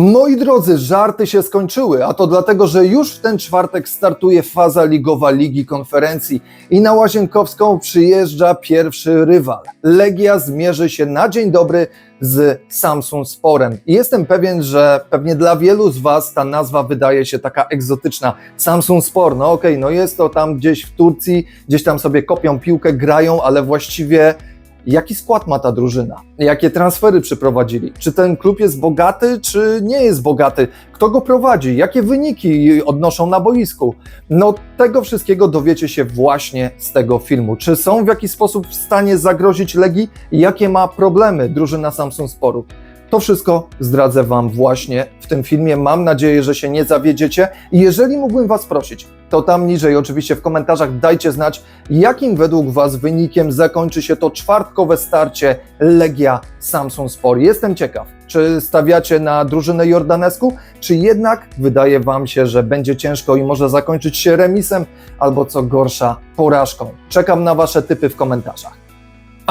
Moi drodzy, żarty się skończyły, a to dlatego, że już w ten czwartek startuje faza ligowa Ligi Konferencji i na Łazienkowską przyjeżdża pierwszy rywal. Legia zmierzy się na dzień dobry z Samsung Sporem. I jestem pewien, że pewnie dla wielu z Was ta nazwa wydaje się taka egzotyczna. Samsung Spor, no okej, no jest to tam gdzieś w Turcji, gdzieś tam sobie kopią piłkę, grają, ale właściwie Jaki skład ma ta drużyna? Jakie transfery przeprowadzili? Czy ten klub jest bogaty, czy nie jest bogaty? Kto go prowadzi? Jakie wyniki odnoszą na boisku? No, tego wszystkiego dowiecie się właśnie z tego filmu. Czy są w jakiś sposób w stanie zagrozić Legii? Jakie ma problemy drużyna Samsung Sporu? To wszystko zdradzę Wam właśnie w tym filmie. Mam nadzieję, że się nie zawiedziecie. Jeżeli mógłbym Was prosić, to tam niżej oczywiście w komentarzach dajcie znać, jakim według Was wynikiem zakończy się to czwartkowe starcie Legia Samsung Spor. Jestem ciekaw, czy stawiacie na drużynę Jordanesku, czy jednak wydaje Wam się, że będzie ciężko i może zakończyć się remisem, albo co gorsza, porażką. Czekam na Wasze typy w komentarzach.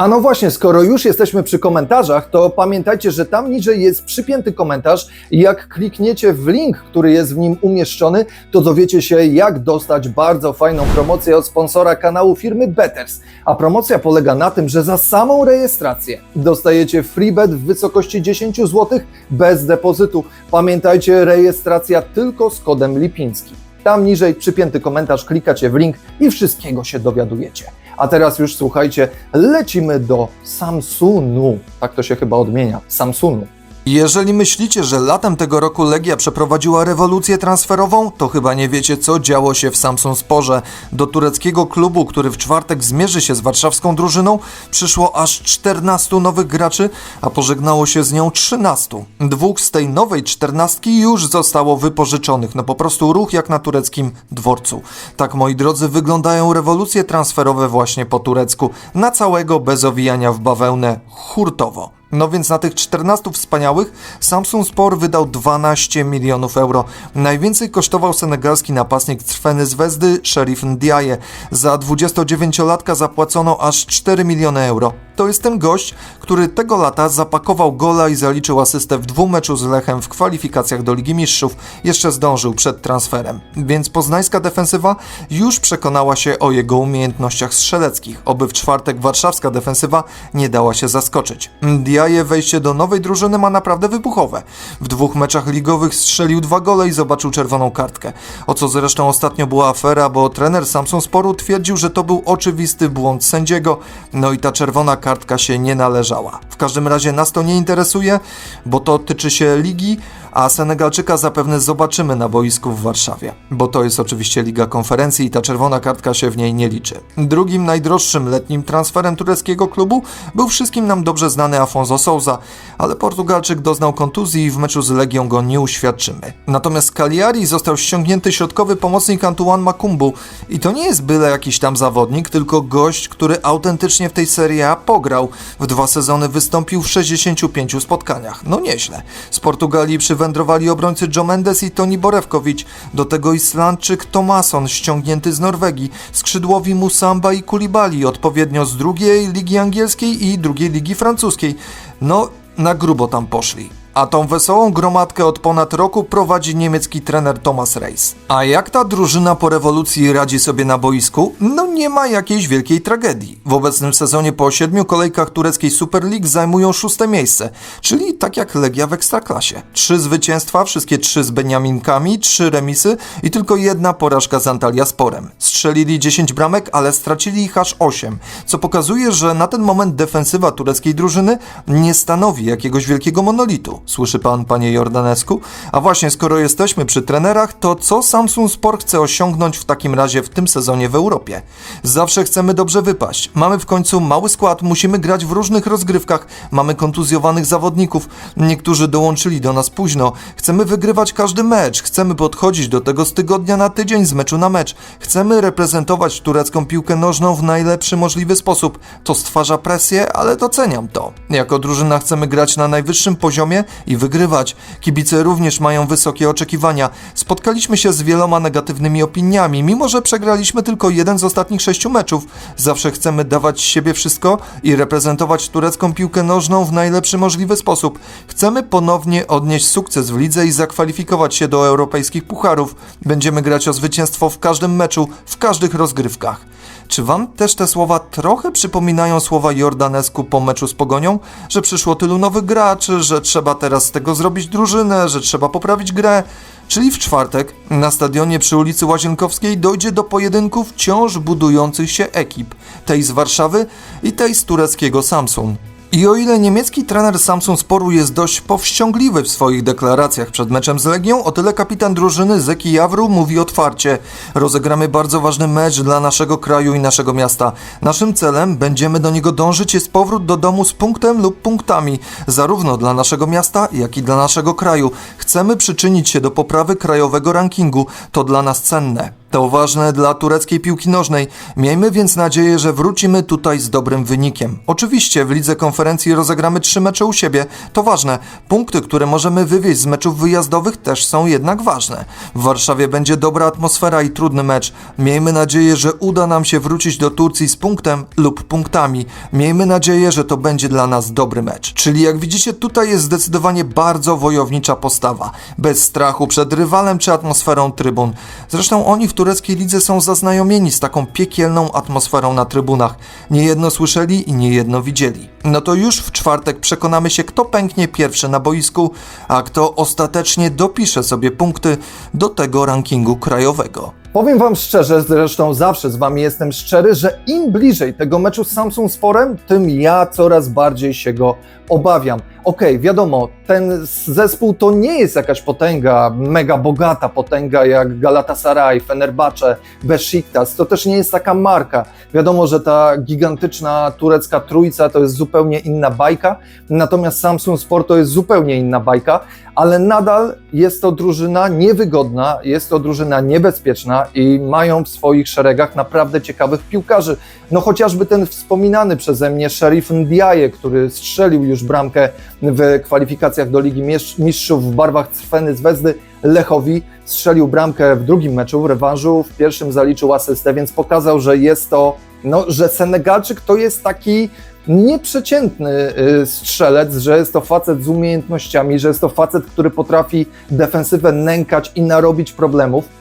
A no właśnie, skoro już jesteśmy przy komentarzach, to pamiętajcie, że tam niżej jest przypięty komentarz jak klikniecie w link, który jest w nim umieszczony, to dowiecie się, jak dostać bardzo fajną promocję od sponsora kanału firmy Betters. A promocja polega na tym, że za samą rejestrację dostajecie freebet w wysokości 10 zł bez depozytu. Pamiętajcie, rejestracja tylko z kodem Lipiński. Tam niżej przypięty komentarz, klikacie w link i wszystkiego się dowiadujecie. A teraz już słuchajcie, lecimy do Samsungu. Tak to się chyba odmienia. Samsungu. Jeżeli myślicie, że latem tego roku Legia przeprowadziła rewolucję transferową, to chyba nie wiecie, co działo się w Samsung Sporze. Do tureckiego klubu, który w czwartek zmierzy się z warszawską drużyną, przyszło aż 14 nowych graczy, a pożegnało się z nią 13. Dwóch z tej nowej czternastki już zostało wypożyczonych. No po prostu ruch jak na tureckim dworcu. Tak, moi drodzy, wyglądają rewolucje transferowe właśnie po turecku. Na całego bez owijania w bawełnę hurtowo. No więc na tych 14 wspaniałych Samsung Sport wydał 12 milionów euro. Najwięcej kosztował senegalski napastnik Trfeny z Wezdy, Sheriff Ndiaye. Za 29-latka zapłacono aż 4 miliony euro. To jest ten gość, który tego lata zapakował gola i zaliczył asystę w dwumeczu z Lechem w kwalifikacjach do Ligi Mistrzów. Jeszcze zdążył przed transferem. Więc poznańska defensywa już przekonała się o jego umiejętnościach strzeleckich. Oby w czwartek warszawska defensywa nie dała się zaskoczyć. Ndiaye wejście do nowej drużyny ma naprawdę wybuchowe. W dwóch meczach ligowych strzelił dwa gole i zobaczył czerwoną kartkę. O co zresztą ostatnio była afera, bo trener Samsung Sporu twierdził, że to był oczywisty błąd sędziego, no i ta czerwona kartka się nie należała. W każdym razie nas to nie interesuje, bo to tyczy się ligi, a Senegalczyka zapewne zobaczymy na boisku w Warszawie, bo to jest oczywiście Liga Konferencji i ta czerwona kartka się w niej nie liczy. Drugim najdroższym letnim transferem tureckiego klubu był wszystkim nam dobrze znany Afonso Souza, ale Portugalczyk doznał kontuzji i w meczu z Legią go nie uświadczymy. Natomiast Cagliari został ściągnięty środkowy pomocnik Antoine Makumbu i to nie jest byle jakiś tam zawodnik, tylko gość, który autentycznie w tej Serie A pograł. W dwa sezony wystąpił w 65 spotkaniach. No nieźle. Z Portugalii przywędrowali obrońcy Joe Mendes i Toni Borewkowicz, do tego Islandczyk Tomason ściągnięty z Norwegii, skrzydłowi Musamba i Kulibali odpowiednio z drugiej ligi angielskiej i drugiej ligi francuskiej. No, na grubo tam poszli. A tą wesołą gromadkę od ponad roku prowadzi niemiecki trener Thomas Reis. A jak ta drużyna po rewolucji radzi sobie na boisku? No nie ma jakiejś wielkiej tragedii. W obecnym sezonie po siedmiu kolejkach tureckiej Super League zajmują szóste miejsce, czyli tak jak Legia w Ekstraklasie. Trzy zwycięstwa, wszystkie trzy z Beniaminkami, trzy remisy i tylko jedna porażka z Antalya Sporem. Strzelili 10 bramek, ale stracili ich aż 8, co pokazuje, że na ten moment defensywa tureckiej drużyny nie stanowi jakiegoś wielkiego monolitu. Słyszy pan, panie Jordanesku? A właśnie, skoro jesteśmy przy trenerach, to co Samsung Sport chce osiągnąć w takim razie w tym sezonie w Europie? Zawsze chcemy dobrze wypaść. Mamy w końcu mały skład, musimy grać w różnych rozgrywkach, mamy kontuzjowanych zawodników, niektórzy dołączyli do nas późno. Chcemy wygrywać każdy mecz, chcemy podchodzić do tego z tygodnia na tydzień, z meczu na mecz. Chcemy reprezentować turecką piłkę nożną w najlepszy możliwy sposób. To stwarza presję, ale doceniam to. Jako drużyna chcemy grać na najwyższym poziomie i wygrywać. Kibice również mają wysokie oczekiwania. Spotkaliśmy się z wieloma negatywnymi opiniami, mimo że przegraliśmy tylko jeden z ostatnich sześciu meczów. Zawsze chcemy dawać siebie wszystko i reprezentować turecką piłkę nożną w najlepszy możliwy sposób. Chcemy ponownie odnieść sukces w lidze i zakwalifikować się do europejskich pucharów. Będziemy grać o zwycięstwo w każdym meczu, w każdych rozgrywkach. Czy wam też te słowa trochę przypominają słowa Jordanesku po meczu z Pogonią? Że przyszło tylu nowych graczy, że trzeba teraz z tego zrobić drużynę, że trzeba poprawić grę? Czyli w czwartek na stadionie przy ulicy Łazienkowskiej dojdzie do pojedynków wciąż budujących się ekip. Tej z Warszawy i tej z tureckiego Samsun. I o ile niemiecki trener Samsun Sporu jest dość powściągliwy w swoich deklaracjach przed meczem z Legią, o tyle kapitan drużyny Zeki Jawru mówi otwarcie: Rozegramy bardzo ważny mecz dla naszego kraju i naszego miasta. Naszym celem będziemy do niego dążyć jest powrót do domu z punktem lub punktami, zarówno dla naszego miasta, jak i dla naszego kraju. Chcemy przyczynić się do poprawy krajowego rankingu, to dla nas cenne. To ważne dla tureckiej piłki nożnej. Miejmy więc nadzieję, że wrócimy tutaj z dobrym wynikiem. Oczywiście w lidze konferencji rozegramy trzy mecze u siebie. To ważne. Punkty, które możemy wywieźć z meczów wyjazdowych też są jednak ważne. W Warszawie będzie dobra atmosfera i trudny mecz. Miejmy nadzieję, że uda nam się wrócić do Turcji z punktem lub punktami. Miejmy nadzieję, że to będzie dla nas dobry mecz. Czyli jak widzicie, tutaj jest zdecydowanie bardzo wojownicza postawa. Bez strachu przed rywalem czy atmosferą trybun. Zresztą oni w tureckiej lidze są zaznajomieni z taką piekielną atmosferą na trybunach. Niejedno słyszeli i niejedno widzieli. No to już w czwartek przekonamy się, kto pęknie pierwszy na boisku, a kto ostatecznie dopisze sobie punkty do tego rankingu krajowego. Powiem Wam szczerze, zresztą zawsze z Wami jestem szczery, że im bliżej tego meczu z Samsung Sporem, tym ja coraz bardziej się go obawiam. Okej, wiadomo, ten zespół to nie jest jakaś potęga, mega bogata potęga jak Galatasaray, Fenerbahce, Besiktas. To też nie jest taka marka. Wiadomo, że ta gigantyczna turecka trójca to jest zupełnie inna bajka, natomiast Samsung Sport to jest zupełnie inna bajka, ale nadal jest to drużyna niewygodna, jest to drużyna niebezpieczna i mają w swoich szeregach naprawdę ciekawych piłkarzy. No chociażby ten wspominany przeze mnie Sheriff Ndiaye, który strzelił już bramkę w kwalifikacjach do Ligi Mistrzów w barwach Crweny z Wezdy Lechowi, strzelił bramkę w drugim meczu, w rewanżu, w pierwszym zaliczył asystę, więc pokazał, że jest to, no, że Senegalczyk to jest taki nieprzeciętny y, strzelec, że jest to facet z umiejętnościami, że jest to facet, który potrafi defensywę nękać i narobić problemów.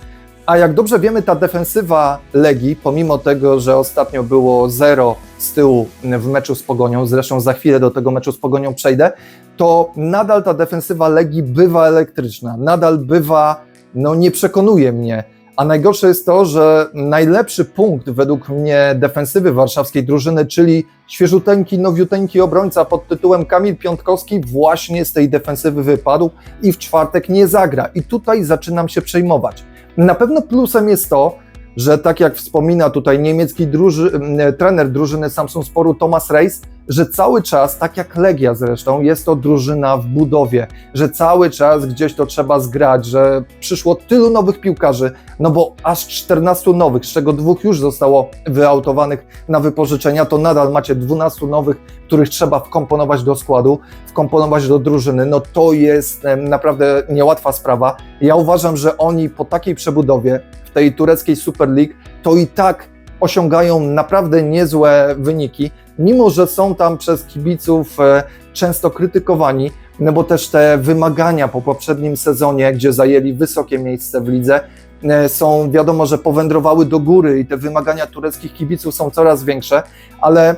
A jak dobrze wiemy, ta defensywa Legii, pomimo tego, że ostatnio było zero z tyłu w meczu z Pogonią, zresztą za chwilę do tego meczu z Pogonią przejdę, to nadal ta defensywa Legii bywa elektryczna, nadal bywa, no nie przekonuje mnie. A najgorsze jest to, że najlepszy punkt według mnie defensywy warszawskiej drużyny, czyli świeżuteńki, nowiuteńki obrońca pod tytułem Kamil Piątkowski właśnie z tej defensywy wypadł i w czwartek nie zagra. I tutaj zaczynam się przejmować. Na pewno plusem jest to, że tak jak wspomina tutaj niemiecki druży, trener drużyny Samsung Sporu Thomas Reis, że cały czas, tak jak Legia zresztą, jest to drużyna w budowie, że cały czas gdzieś to trzeba zgrać, że przyszło tylu nowych piłkarzy, no bo aż 14 nowych, z czego dwóch już zostało wyautowanych na wypożyczenia, to nadal macie 12 nowych, których trzeba wkomponować do składu, wkomponować do drużyny. No to jest naprawdę niełatwa sprawa. Ja uważam, że oni po takiej przebudowie w tej tureckiej Super League to i tak osiągają naprawdę niezłe wyniki, mimo że są tam przez kibiców e, często krytykowani, no bo też te wymagania po poprzednim sezonie, gdzie zajęli wysokie miejsce w lidze, e, są wiadomo, że powędrowały do góry i te wymagania tureckich kibiców są coraz większe, ale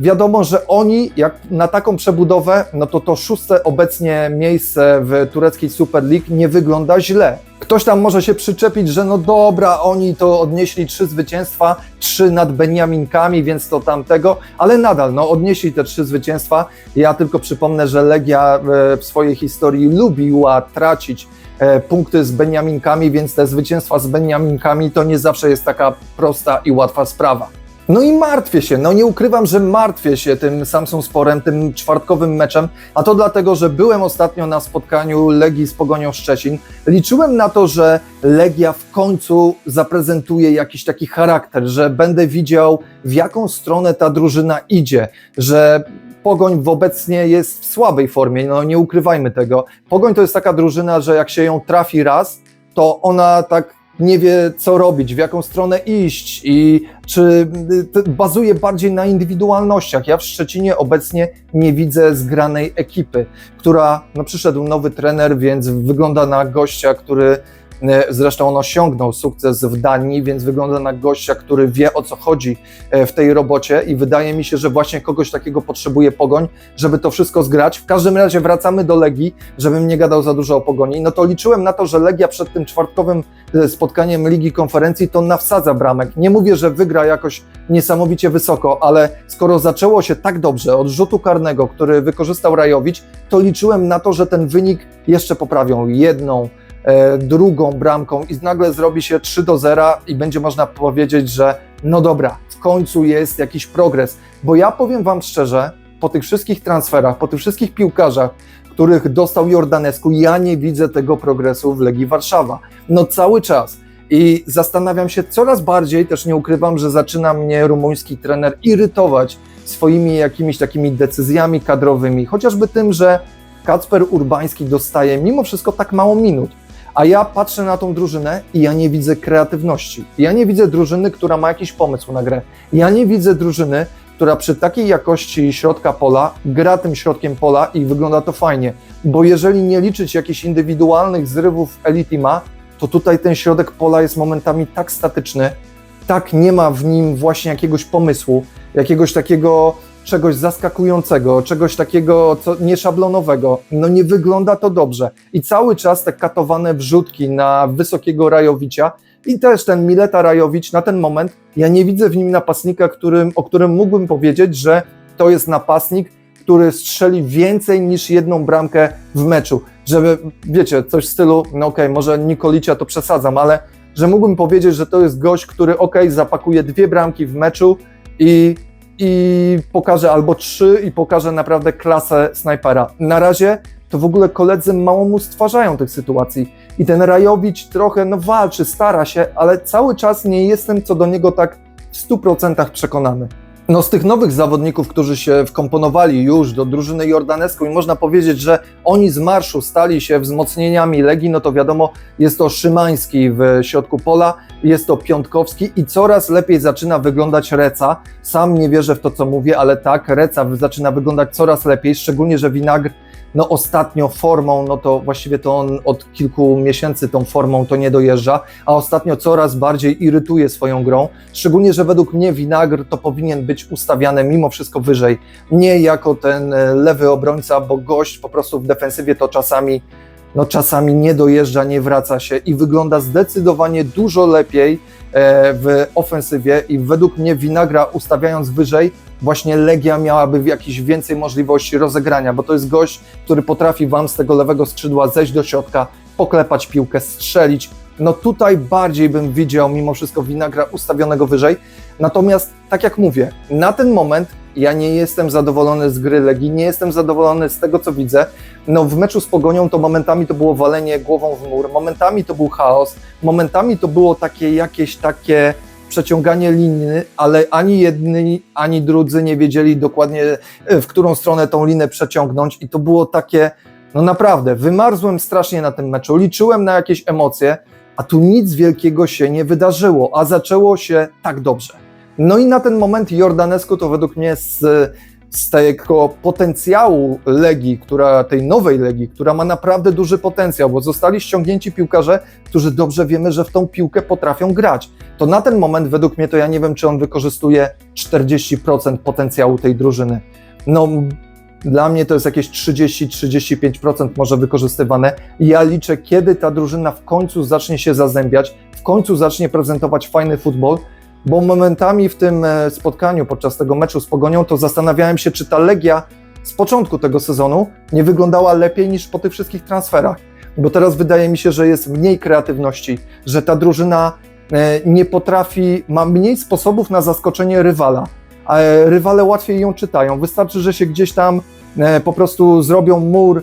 wiadomo, że oni jak na taką przebudowę, no to to szóste obecnie miejsce w tureckiej Super League nie wygląda źle. Ktoś tam może się przyczepić, że no dobra, oni to odnieśli trzy zwycięstwa, trzy nad Beniaminkami, więc to tamtego, ale nadal no, odnieśli te trzy zwycięstwa. Ja tylko przypomnę, że Legia e, w swojej historii lubiła tracić e, punkty z Beniaminkami, więc te zwycięstwa z Beniaminkami to nie zawsze jest taka prosta i łatwa sprawa. No i martwię się, no nie ukrywam, że martwię się tym Samsung Sporem, tym czwartkowym meczem, a to dlatego, że byłem ostatnio na spotkaniu Legii z Pogonią Szczecin. Liczyłem na to, że Legia w końcu zaprezentuje jakiś taki charakter, że będę widział w jaką stronę ta drużyna idzie, że Pogoń obecnie jest w słabej formie, no nie ukrywajmy tego. Pogoń to jest taka drużyna, że jak się ją trafi raz, to ona tak nie wie, co robić, w jaką stronę iść i czy y, bazuje bardziej na indywidualnościach. Ja w Szczecinie obecnie nie widzę zgranej ekipy, która, no przyszedł nowy trener, więc wygląda na gościa, który Zresztą on osiągnął sukces w Danii, więc wygląda na gościa, który wie o co chodzi e, w tej robocie i wydaje mi się, że właśnie kogoś takiego potrzebuje pogoń, żeby to wszystko zgrać. W każdym razie wracamy do Legii, żebym nie gadał za dużo o pogoni. No to liczyłem na to, że Legia przed tym czwartkowym e, spotkaniem Ligi Konferencji to nawsadza bramek. Nie mówię, że wygra jakoś niesamowicie wysoko, ale skoro zaczęło się tak dobrze od rzutu karnego, który wykorzystał Rajowicz, to liczyłem na to, że ten wynik jeszcze poprawią jedną, e, drugą bramką i nagle zrobi się 3 do 0 i będzie można powiedzieć, że no dobra, w końcu jest jakiś progres. Bo ja powiem Wam szczerze, po tych wszystkich transferach, po tych wszystkich piłkarzach, których dostał Jordanesku, ja nie widzę tego progresu w Legii Warszawa. No cały czas. I zastanawiam się coraz bardziej, też nie ukrywam, że zaczyna mnie rumuński trener irytować swoimi jakimiś takimi decyzjami kadrowymi, chociażby tym, że Kacper Urbański dostaje mimo wszystko tak mało minut. A ja patrzę na tą drużynę i ja nie widzę kreatywności. Ja nie widzę drużyny, która ma jakiś pomysł na grę. Ja nie widzę drużyny, która przy takiej jakości środka pola gra tym środkiem pola i wygląda to fajnie. Bo jeżeli nie liczyć jakichś indywidualnych zrywów Elitima, to tutaj ten środek pola jest momentami tak statyczny, tak nie ma w nim właśnie jakiegoś pomysłu, jakiegoś takiego czegoś zaskakującego, czegoś takiego co nieszablonowego. No nie wygląda to dobrze. I cały czas te katowane wrzutki na wysokiego Rajowicza i też ten Mileta Rajowicz na ten moment, ja nie widzę w nim napastnika, którym, o którym mógłbym powiedzieć, że to jest napastnik, który strzeli więcej niż jedną bramkę w meczu. Żeby, wiecie, coś w stylu, no okej, może Nikolicia to przesadzam, ale że mógłbym powiedzieć, że to jest gość, który okej, zapakuje dwie bramki w meczu i, i pokaże albo trzy i pokaże naprawdę klasę snajpera. Na razie to w ogóle koledzy mało mu stwarzają tych sytuacji. I ten Rajowicz trochę no, walczy, stara się, ale cały czas nie jestem co do niego tak w 100% przekonany. No z tych nowych zawodników, którzy się wkomponowali już do drużyny jordaneską i można powiedzieć, że oni z marszu stali się wzmocnieniami Legii, no to wiadomo, jest to Szymański w środku pola, jest to Piątkowski i coraz lepiej zaczyna wyglądać Reca. Sam nie wierzę w to, co mówię, ale tak, Reca zaczyna wyglądać coraz lepiej, szczególnie, że Winagr no ostatnio formą, no to właściwie to on od kilku miesięcy tą formą to nie dojeżdża, a ostatnio coraz bardziej irytuje swoją grą, szczególnie, że według mnie Winagr to powinien być ustawiany mimo wszystko wyżej, nie jako ten e, lewy obrońca, bo gość po prostu w defensywie to czasami no czasami nie dojeżdża, nie wraca się i wygląda zdecydowanie dużo lepiej e, w ofensywie i według mnie Winagra ustawiając wyżej, właśnie Legia miałaby jakiś więcej możliwości rozegrania, bo to jest gość, który potrafi Wam z tego lewego skrzydła zejść do środka, poklepać piłkę, strzelić. No tutaj bardziej bym widział mimo wszystko Winagra ustawionego wyżej. Natomiast, tak jak mówię, na ten moment ja nie jestem zadowolony z gry Legii, nie jestem zadowolony z tego, co widzę. No w meczu z Pogonią to momentami to było walenie głową w mur, momentami to był chaos, momentami to było takie jakieś takie przeciąganie liny, ale ani jedni, ani drudzy nie wiedzieli dokładnie, e, w którą stronę tą linę przeciągnąć i to było takie, no naprawdę, wymarzłem strasznie na tym meczu, liczyłem na jakieś emocje, a tu nic wielkiego się nie wydarzyło, a zaczęło się tak dobrze. No i na ten moment Jordanesku to według mnie z, z tego potencjału Legii, która, tej nowej Legii, która ma naprawdę duży potencjał, bo zostali ściągnięci piłkarze, którzy dobrze wiemy, że w tą piłkę potrafią grać. To na ten moment według mnie to ja nie wiem, czy on wykorzystuje 40% potencjału tej drużyny. No dla mnie to jest jakieś 30-35% może wykorzystywane. Ja liczę, kiedy ta drużyna w końcu zacznie się zazębiać, w końcu zacznie prezentować fajny futbol, bo momentami w tym e, spotkaniu, podczas tego meczu z Pogonią, to zastanawiałem się, czy ta Legia z początku tego sezonu nie wyglądała lepiej niż po tych wszystkich transferach. Bo teraz wydaje mi się, że jest mniej kreatywności, że ta drużyna e, nie potrafi, ma mniej sposobów na zaskoczenie rywala, e, rywale łatwiej ją czytają. Wystarczy, że się gdzieś tam po prostu zrobią mur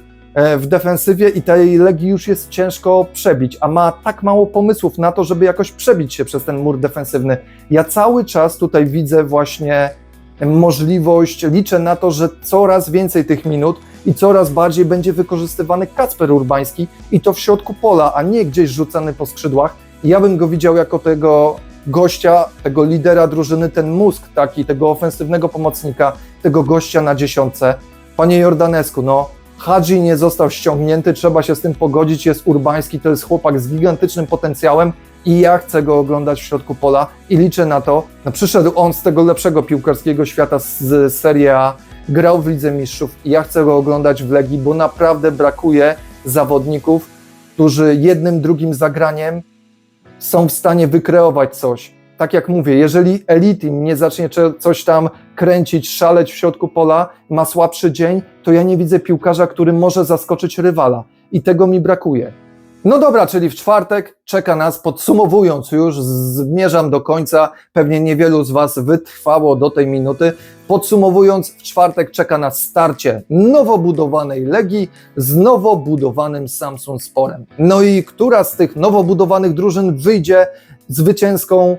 w defensywie i tej Legii już jest ciężko przebić, a ma tak mało pomysłów na to, żeby jakoś przebić się przez ten mur defensywny. Ja cały czas tutaj widzę właśnie możliwość, liczę na to, że coraz więcej tych minut i coraz bardziej będzie wykorzystywany Kacper Urbański i to w środku pola, a nie gdzieś rzucany po skrzydłach. Ja bym go widział jako tego gościa, tego lidera drużyny, ten mózg taki, tego ofensywnego pomocnika, tego gościa na dziesiątce. Panie Jordanesku, no Hadzi nie został ściągnięty, trzeba się z tym pogodzić, jest Urbański, to jest chłopak z gigantycznym potencjałem i ja chcę go oglądać w środku pola i liczę na to. No, przyszedł on z tego lepszego piłkarskiego świata z, z Serie A, grał w Lidze Mistrzów i ja chcę go oglądać w Legii, bo naprawdę brakuje zawodników, którzy jednym, drugim zagraniem są w stanie wykreować coś. Tak jak mówię, jeżeli Elitim nie zacznie coś tam kręcić, szaleć w środku pola, ma słabszy dzień, to ja nie widzę piłkarza, który może zaskoczyć rywala. I tego mi brakuje. No dobra, czyli w czwartek czeka nas, podsumowując już, zmierzam do końca, pewnie niewielu z Was wytrwało do tej minuty. Podsumowując, w czwartek czeka nas starcie nowo budowanej Legii z nowo budowanym Samsung Sporem. No i która z tych nowo budowanych drużyn wyjdzie zwycięską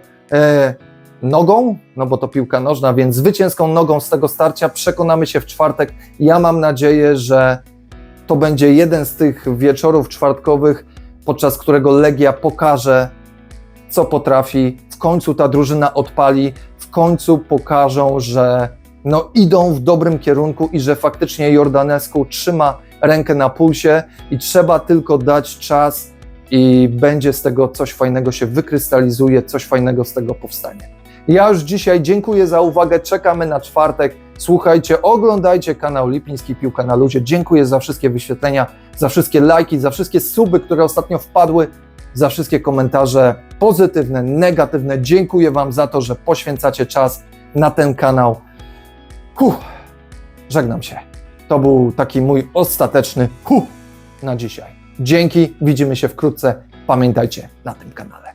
nogą, no bo to piłka nożna, więc zwycięską nogą z tego starcia przekonamy się w czwartek. Ja mam nadzieję, że to będzie jeden z tych wieczorów czwartkowych, podczas którego Legia pokaże, co potrafi. W końcu ta drużyna odpali, w końcu pokażą, że no, idą w dobrym kierunku i że faktycznie Jordanescu trzyma rękę na pulsie i trzeba tylko dać czas i będzie z tego coś fajnego się wykrystalizuje, coś fajnego z tego powstanie. Ja już dzisiaj dziękuję za uwagę, czekamy na czwartek. Słuchajcie, oglądajcie kanał Lipiński Piłka na Luzie. Dziękuję za wszystkie wyświetlenia, za wszystkie lajki, za wszystkie suby, które ostatnio wpadły, za wszystkie komentarze pozytywne, negatywne. Dziękuję Wam za to, że poświęcacie czas na ten kanał. Huh, żegnam się. To był taki mój ostateczny huh na dzisiaj. Dzięki, widzimy się wkrótce. Pamiętajcie na tym kanale.